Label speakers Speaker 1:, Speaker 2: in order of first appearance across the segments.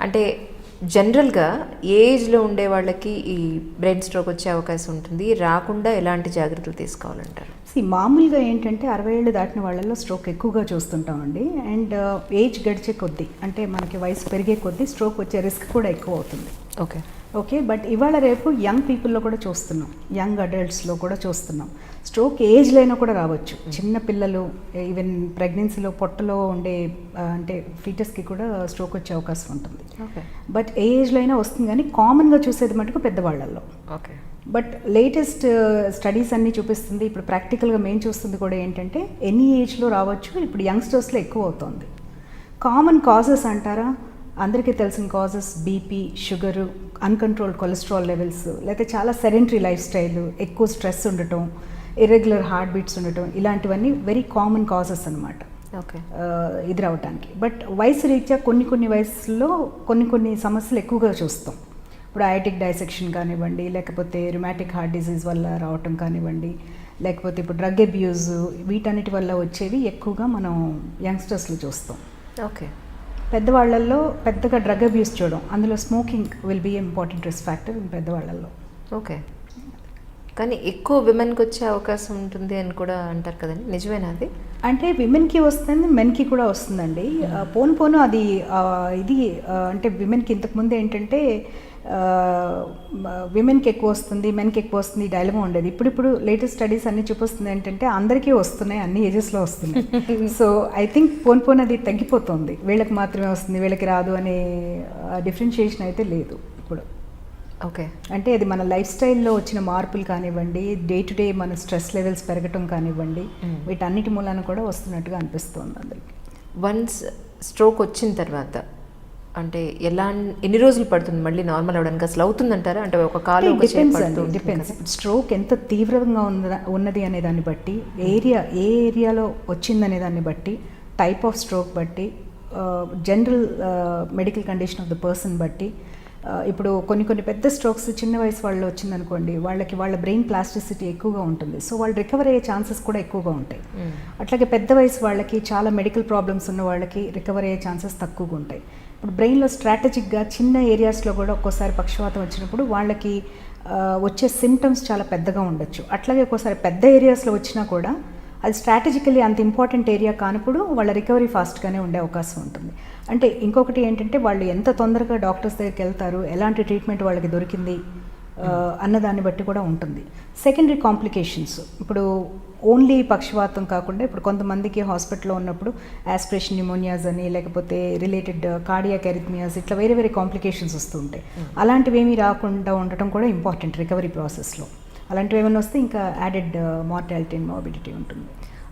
Speaker 1: అంటే జనరల్గా ఏజ్లో ఉండే వాళ్ళకి ఈ బ్రెయిన్ స్ట్రోక్ వచ్చే అవకాశం ఉంటుంది. రాకుండా ఎలాంటి జాగ్రత్తలు తీసుకోవాలంటారు?
Speaker 2: మామూలుగా ఏంటంటే అరవై ఏళ్ళు దాటిన వాళ్ళలో స్ట్రోక్ ఎక్కువగా చూస్తుంటామండి. అండ్ ఏజ్ గడిచే కొద్దీ అంటే మనకి వయసు పెరిగే కొద్దీ స్ట్రోక్ వచ్చే రిస్క్ కూడా ఎక్కువ అవుతుంది
Speaker 1: ఓకే.
Speaker 2: ఓకే బట్ ఇవాళ రేపు యంగ్ పీపుల్లో కూడా చూస్తున్నాం. యంగ్ అడల్ట్స్లో కూడా చూస్తున్నాం. స్ట్రోక్ ఏజ్లో అయినా కూడా రావచ్చు. చిన్న పిల్లలు ఈవెన్ ప్రెగ్నెన్సీలో పొట్టలో ఉండే అంటే ఫీటస్కి కూడా స్ట్రోక్ వచ్చే అవకాశం ఉంటుంది. బట్ ఏ ఏజ్లో అయినా వస్తుంది కానీ కామన్గా చూసేది మటుకు పెద్దవాళ్ళల్లో.
Speaker 1: ఓకే
Speaker 2: బట్ లేటెస్ట్ స్టడీస్ అన్నీ చూపిస్తుంది. ఇప్పుడు ప్రాక్టికల్గా మేము చూస్తుంది కూడా ఏంటంటే ఎనీ ఏజ్లో రావచ్చు. ఇప్పుడు యంగ్స్టర్స్లో ఎక్కువ అవుతుంది. కామన్ కాజెస్ అంటారా? అందరికీ తెలిసిన causes BP sugar uncontrolled cholesterol levels లేకపోతే చాలా సెడెంటరీ లైఫ్ స్టైల్ ఎక్కువ స్ట్రెస్ ఉండటం ఇర్రెగ్యులర్ హార్ట్ బీట్స్ ఉండటం ఇలాంటివన్నీ వెరీ కామన్ కాజెస్ అనమాట
Speaker 1: ఓకే
Speaker 2: ఇది రావడానికి బట్ వయసు రీత్యా కొన్ని కొన్ని వయసులో కొన్ని కొన్ని సమస్యలు ఎక్కువగా చూస్తాం. ఇప్పుడు ఐటిక్ డైసెక్షన్ కానివ్వండి లేకపోతే రుమాటిక్ హార్ట్ డిసీజ్ వల్ల రావటం కానివ్వండి లేకపోతే ఇప్పుడు డ్రగ్ అబ్యూజ్ వీటన్నిటి వల్ల వచ్చేవి ఎక్కువగా మనం యంగ్స్టర్స్లో చూస్తాం.
Speaker 1: ఓకే
Speaker 2: పెద్దవాళ్ళల్లో పెద్దగా డ్రగ్ అబ్యూస్ చూడడం అందులో smoking will be important risk factor పెద్దవాళ్ళల్లో.
Speaker 1: Okay కానీ ఎక్కువ విమెన్కి వచ్చే అవకాశం ఉంటుంది అని కూడా అంటారు కదండి. నిజమేనా అది?
Speaker 2: అంటే విమెన్కి వస్తుంది మెన్కి కూడా వస్తుందండి. పోను పోను అది ఇది అంటే విమెన్కి ఇంతకుముందు ఏంటంటే విమెన్కి ఎక్కువ వస్తుంది మెన్కి ఎక్కువ వస్తుంది డైలమా ఉండేది. ఇప్పుడు ఇప్పుడు లేటెస్ట్ స్టడీస్ అన్ని చూపిస్తుంది ఏంటంటే అందరికీ వస్తున్నాయి అన్ని ఏజెస్లో వస్తున్నాయి. సో ఐ థింక్ పోను పోను అది తగ్గిపోతుంది. వీళ్ళకి మాత్రమే వస్తుంది వీళ్ళకి రాదు అనే డిఫరెన్షియేషన్ అయితే లేదు ఇప్పుడు.
Speaker 1: ఓకే
Speaker 2: అంటే అది మన లైఫ్ స్టైల్లో వచ్చిన మార్పులు కానివ్వండి డే టు డే మన స్ట్రెస్ లెవెల్స్ పెరగటం కానివ్వండి
Speaker 1: Mm.
Speaker 2: వీటన్నిటి మూలాన కూడా వస్తున్నట్టుగా అనిపిస్తుంది అందరికి.
Speaker 1: వన్స్ స్ట్రోక్ వచ్చిన తర్వాత అంటే ఎలా ఎన్ని రోజులు పడుతుంది? మళ్ళీ నార్మల్ అవడానికి అసలు అవుతుందంటారా? అంటే ఒక కాలు
Speaker 2: డిపెండ్స్ అండి? స్ట్రోక్ ఎంత తీవ్రంగా ఉన్న ఉన్నది అనే దాన్ని బట్టి ఏరియా ఏ ఏరియాలో వచ్చిందనే దాన్ని బట్టి టైప్ ఆఫ్ స్ట్రోక్ బట్టి general medical condition of the person బట్టి ఇప్పుడు కొన్ని కొన్ని పెద్ద స్ట్రోక్స్ చిన్న వయసు వాళ్ళు వచ్చిందనుకోండి వాళ్ళకి వాళ్ళ బ్రెయిన్ ప్లాస్టిసిటీ ఎక్కువగా ఉంటుంది. సో వాళ్ళు రికవర్ అయ్యే ఛాన్సెస్ కూడా ఎక్కువగా ఉంటాయి.
Speaker 1: మ్మ్.
Speaker 2: అట్లాగే పెద్ద వయసు వాళ్ళకి చాలా మెడికల్ ప్రాబ్లమ్స్ ఉన్న వాళ్ళకి రికవర్ అయ్యే ఛాన్సెస్ తక్కువగా ఉంటాయి. ఇప్పుడు బ్రెయిన్లో స్ట్రాటజిక్గా చిన్న ఏరియాస్లో కూడా ఒక్కోసారి పక్షవాతం వచ్చినప్పుడు వాళ్ళకి వచ్చే సిమ్టమ్స్ చాలా పెద్దగా ఉండొచ్చు. అట్లాగే ఒక్కోసారి పెద్ద ఏరియాస్లో వచ్చినా కూడా అది స్ట్రాటజికలీ అంత ఇంపార్టెంట్ ఏరియా కానప్పుడు వాళ్ళ రికవరీ ఫాస్ట్గానే ఉండే అవకాశం ఉంటుంది. అంటే ఇంకొకటి ఏంటంటే వాళ్ళు ఎంత తొందరగా డాక్టర్స్ దగ్గరికి వెళ్తారు ఎలాంటి ట్రీట్మెంట్ వాళ్ళకి దొరికింది అన్నదాన్ని బట్టి కూడా ఉంటుంది. సెకండరీ కాంప్లికేషన్స్ ఇప్పుడు ఓన్లీ పక్షవాతం కాకుండా ఇప్పుడు కొంతమందికి హాస్పిటల్లో ఉన్నప్పుడు యాస్పిరేషన్ న్యూమోనియాస్ అని లేకపోతే రిలేటెడ్ కార్డియాక్ ఎరిథమియాస్ ఇట్లా వేరే వేరే కాంప్లికేషన్స్ వస్తూ ఉంటాయి. అలాంటివి ఏమీ రాకుండా ఉండటం కూడా ఇంపార్టెంట్ రికవరీ ప్రాసెస్లో అలాంటివి ఏమైనా వస్తే ఇంకా యాడెడ్ మార్టాలిటీ అండ్ మార్బిడిటీ ఉంటుంది.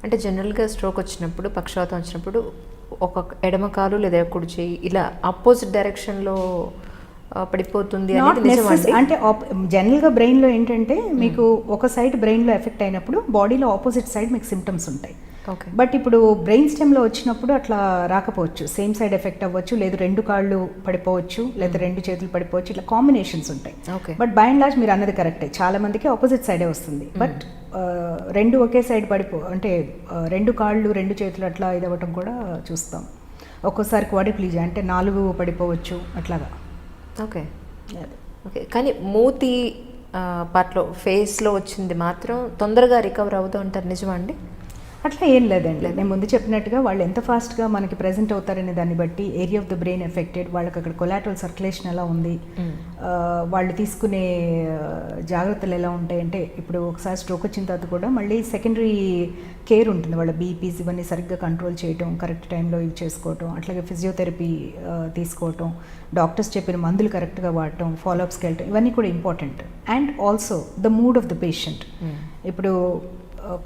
Speaker 1: అంటే జనరల్గా స్ట్రోక్ వచ్చినప్పుడు పక్షవాతం వచ్చినప్పుడు ఒక ఎడమ కాలు లేదా కుడి చేయి ఇలా అపోజిట్ డైరెక్షన్లో పడిపోతుంది
Speaker 2: అంటే జనరల్గా బ్రెయిన్లో ఏంటంటే మీకు ఒక సైడ్ బ్రెయిన్లో ఎఫెక్ట్ అయినప్పుడు బాడీలో ఆపోజిట్ సైడ్ మీకు సిమ్టమ్స్ ఉంటాయి. బట్ ఇప్పుడు బ్రెయిన్ స్టెమ్లో వచ్చినప్పుడు అట్లా రాకపోవచ్చు. సేమ్ సైడ్ ఎఫెక్ట్ అవ్వచ్చు లేదు రెండు కాళ్ళు పడిపోవచ్చు లేదా రెండు చేతులు పడిపోవచ్చు ఇట్లా కాంబినేషన్స్ ఉంటాయి.
Speaker 1: Okay
Speaker 2: but by and large మీరు అన్నది కరెక్టే చాలా మందికి ఆపోజిట్ సైడే వస్తుంది. బట్ రెండు ఒకే సైడ్ పడిపో అంటే ఆ, రెండు కాళ్ళు రెండు చేతులు అట్లా ఇది అవ్వటం కూడా చూస్తాం. ఒక్కోసారి క్వాడిప్లీజ్ అంటే నాలుగు పడిపోవచ్చు అట్లాగా.
Speaker 1: ఓకే. ఓకే కానీ మూతి పార్ట్లో ఫేస్లో వచ్చింది మాత్రం తొందరగా రికవర్ అవుతూ ఉంటారు. నిజమా అండి?
Speaker 2: అట్లా ఏం లేదండి. నేను ముందు చెప్పినట్టుగా వాళ్ళు ఎంత ఫాస్ట్గా మనకి ప్రజెంట్ అవుతారనే దాన్ని బట్టి area of the brain affected వాళ్ళకి అక్కడ కొలాటరల్ సర్క్యులేషన్ ఎలా ఉంది వాళ్ళు తీసుకునే జాగ్రత్తలు ఎలా ఉంటాయి అంటే ఇప్పుడు ఒకసారి స్ట్రోక్ వచ్చిన తర్వాత కూడా మళ్ళీ సెకండరీ కేర్ ఉంటుంది. వాళ్ళ బీపీస్ ఇవన్నీ సరిగ్గా కంట్రోల్ చేయటం కరెక్ట్ టైంలో ఇవి చేసుకోవటం అట్లాగే ఫిజియోథెరపీ తీసుకోవటం డాక్టర్స్ చెప్పిన మందులు కరెక్ట్గా వాడటం ఫాలోఅప్స్కి వెళ్ళటం ఇవన్నీ కూడా important and also the mood of the patient ఇప్పుడు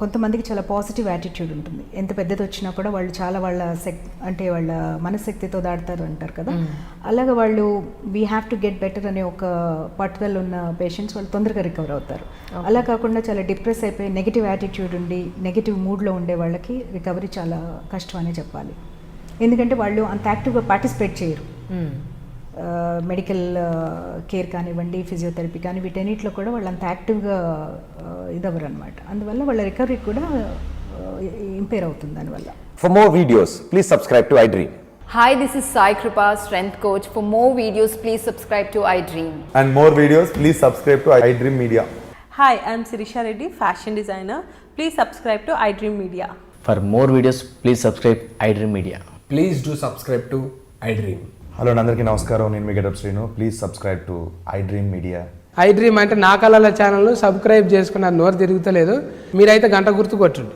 Speaker 2: కొంతమందికి చాలా పాజిటివ్ యాటిట్యూడ్ ఉంటుంది. ఎంత పెద్దది వచ్చినా కూడా వాళ్ళు చాలా వాళ్ళ శక్ అంటే వాళ్ళ మనశక్తితో దాడతారు అంటారు కదా. అలాగే వాళ్ళు we have to get better అనే ఒక పట్టుదల ఉన్న పేషెంట్స్ వాళ్ళు తొందరగా రికవర్ అవుతారు. అలా కాకుండా చాలా డిప్రెస్ అయిపోయి నెగిటివ్ యాటిట్యూడ్ ఉండి నెగిటివ్ మూడ్లో ఉండే వాళ్ళకి రికవరీ చాలా కష్టం అనే చెప్పాలి. ఎందుకంటే వాళ్ళు అంత యాక్టివ్గా పార్టిసిపేట్ చేయరు. మెడికల్ కేర్ కానివ్వండి ఫిజియోథెరపీ కానీ వీటన్నిటిలో కూడా వాళ్ళు వాళ్ళంత యాక్టివ్గా అవ్వరు అనమాట అందువల్ల వాళ్ళ రికవరీ కూడా ఇంపేర్ అవుతుంది దానివల్ల.
Speaker 3: For more videos please subscribe to
Speaker 4: iDream hi this is Sai Krupa strength coach for more videos please subscribe to
Speaker 5: iDream and more videos please subscribe to
Speaker 6: iDream media hi I'm Sirisha Reddy fashion designer please subscribe
Speaker 7: to iDream media for more videos
Speaker 8: please subscribe iDream media please do subscribe to iDream
Speaker 5: hello అందరికీ నమస్కారం నేను మీ getup Srinu. Please subscribe to iDream media.
Speaker 8: IDream అంటే నా కళల ఛానల్ను subscribe చేసుకున్న నోరు తిరుగుతలేదు. మీరైతే గంట గుర్తు కొట్టండి